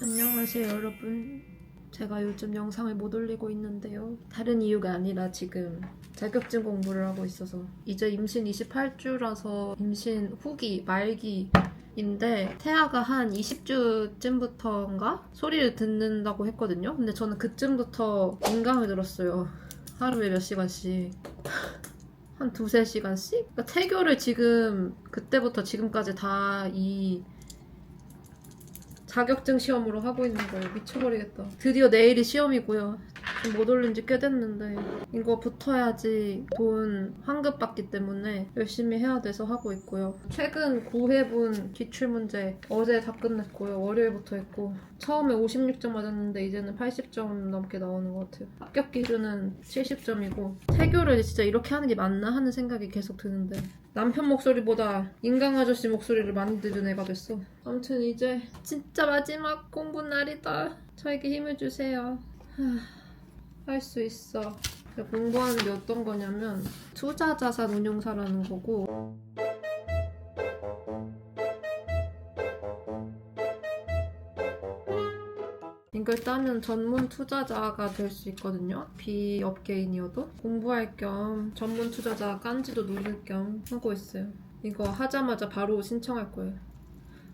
안녕하세요 여러분. 제가 요즘 영상을 못 올리고 있는데요. 다른 이유가 아니라 지금 자격증 공부를 하고 있어서 이제 임신 28주라서 임신 후기 말기 인데 태아가 한 20주쯤부터인가? 소리를 듣는다고 했거든요. 근데 저는 그쯤부터 인강을 들었어요. 하루에 몇 시간씩? 한 두세 시간씩? 그러니까 태교를 지금 그때부터 지금까지 다 이 자격증 시험으로 하고 있는 거예요. 미쳐버리겠다. 드디어 내일이 시험이고요. 지금 못 올린 지 꽤 됐는데 이거 붙어야지 돈 환급 받기 때문에 열심히 해야 돼서 하고 있고요. 최근 9회분 기출문제 어제 다 끝냈고요. 월요일부터 했고 처음에 56점 맞았는데 이제는 80점 넘게 나오는 것 같아요. 합격 기준은 70점이고 태교를 진짜 이렇게 하는 게 맞나 하는 생각이 계속 드는데 남편 목소리보다 인강 아저씨 목소리를 많이 들은 애가 됐어. 아무튼 이제 진짜 마지막 공부 날이다. 저에게 힘을 주세요. 할 수 있어. 공부하는 게 어떤 거냐면 투자 자산 운용사라는 거고 이걸 따면 전문 투자자가 될 수 있거든요. 비업계인이어도 공부할 겸 전문 투자자 깐지도 누릴 겸 하고 있어요. 이거 하자마자 바로 신청할 거예요.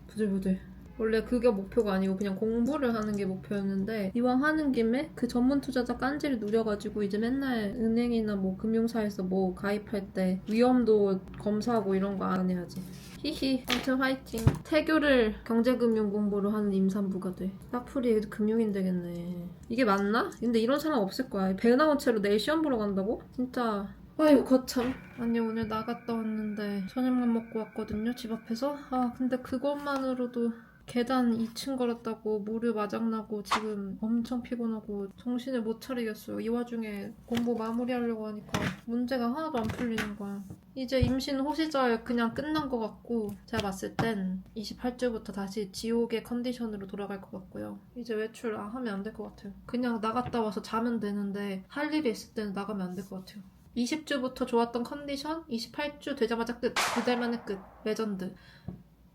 부들부들. 원래 그게 목표가 아니고 그냥 공부를 하는 게 목표였는데 이왕 하는 김에 그 전문 투자자 깐지를 누려가지고 이제 맨날 은행이나 뭐 금융사에서 뭐 가입할 때 위험도 검사하고 이런 거 안 해야지. 히히. 아무튼 화이팅. 태교를 경제금융 공부로 하는 임산부가 돼. 딱풀이 금융인 되겠네. 이게 맞나? 근데 이런 사람 없을 거야. 배 나온 채로 내일 시험 보러 간다고? 진짜 아유 거참 아니 오늘 나갔다 왔는데 저녁만 먹고 왔거든요 집 앞에서 아 근데 그것만으로도 계단 2층 걸었다고 무릎 마장나고 지금 엄청 피곤하고 정신을 못 차리겠어요. 이 와중에 공부 마무리하려고 하니까 문제가 하나도 안 풀리는 거야. 이제 임신 호시절 그냥 끝난 것 같고 제가 봤을 땐 28주부터 다시 지옥의 컨디션으로 돌아갈 것 같고요. 이제 외출 아, 하면 안 될 것 같아요. 그냥 나갔다 와서 자면 되는데 할 일이 있을 때는 나가면 안 될 것 같아요. 20주부터 좋았던 컨디션? 28주 되자마자 끝. 두 달 만에 끝. 레전드.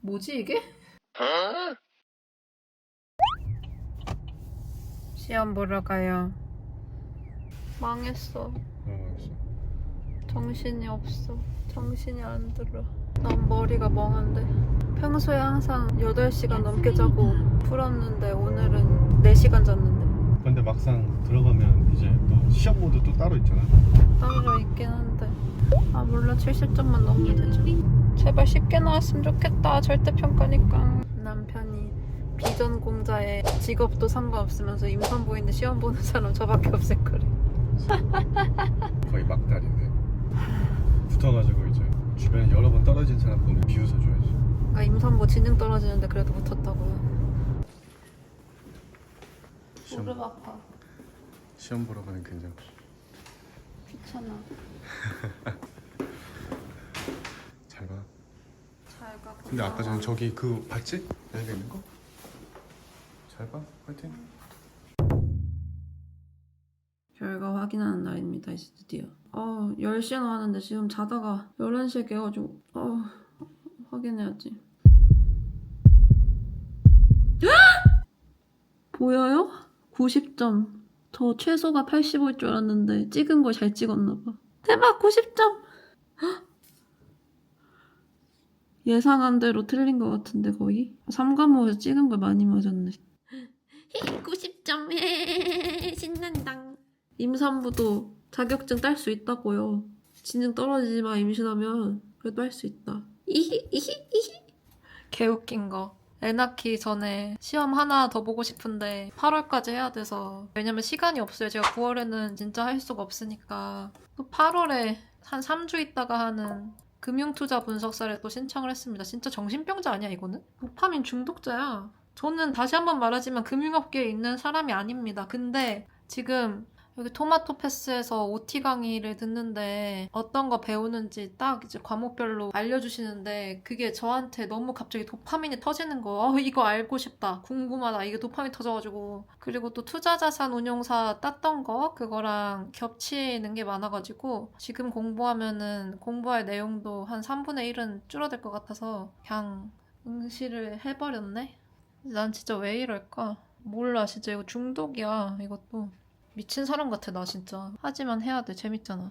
뭐지 이게? 시험 보러 가요. 망했어. 어, 알겠어. 정신이 없어. 정신이 안 들어. 난 머리가 멍한데. 평소에 항상 8시간 넘게 자고 풀었는데 오늘은 4시간 잤는데. 근데 막상 들어가면 이제 또 시험 모드 또 따로 있잖아. 떨어져 있긴 한데. 아 몰라. 70점만 넘으면 되죠 제발 쉽게 나왔으면 좋겠다 절대평가니까 남편이 비전공자의 직업도 상관없으면서 임산부인데 시험 보는 사람 저밖에 없을 거래 거의 막달인데. 붙어가지고 이제 주변에 여러 번 떨어진 사람 보면 비웃어 줘야지. 그러니까 임산부 지능 떨어지는데 그래도 붙었다고요 시험, 무릎 아파 시험 보러 가는 괜찮고. 귀찮아 잘 봐. 잘가 근데 아까 전에 저기 그 봤지? 여기가 있는 거? 잘 봐. 화이팅. 결과 확인하는 날입니다 이제 드디어 어 10시에 나왔는데 지금 자다가 11시에 깨가지고 어 확인해야지 보여요? 90점 저 최소가 85일 줄 알았는데 찍은 걸 잘 찍었나봐 대박 90점 예상한 대로 틀린 것 같은데 거의 3과목에서 찍은 걸 많이 맞았네 90점 신난다 임산부도 자격증 딸 수 있다고요. 진능 떨어지지 마 임신하면 그래도 할 수 있다. 이히 이히 이히. 개웃긴 거. 애 낳기 전에 시험 하나 더 보고 싶은데 8월까지 해야 돼서 왜냐면 시간이 없어요. 제가 9월에는 진짜 할 수가 없으니까 또 8월에 한 3주 있다가 하는 금융투자 분석사를 또 신청을 했습니다. 진짜 정신병자 아니야 이거는? 도파민 중독자야. 저는 다시 한번 말하지만 금융업계에 있는 사람이 아닙니다. 근데 지금 여기 토마토 패스에서 OT 강의를 듣는데 어떤 거 배우는지 딱 이제 과목별로 알려주시는데 그게 저한테 너무 갑자기 도파민이 터지는 거. 어, 이거 알고 싶다. 궁금하다. 이게 도파민 터져가지고. 그리고 또 투자자산 운용사 땄던 거 그거랑 겹치는 게 많아가지고 지금 공부하면은 공부할 내용도 한 3분의 1은 줄어들 것 같아서 그냥 응시를 해버렸네. 난 진짜 왜 이럴까? 몰라 진짜 이거 중독이야 이것도 미친 사람 같아 나 진짜. 하지만 해야 돼 재밌잖아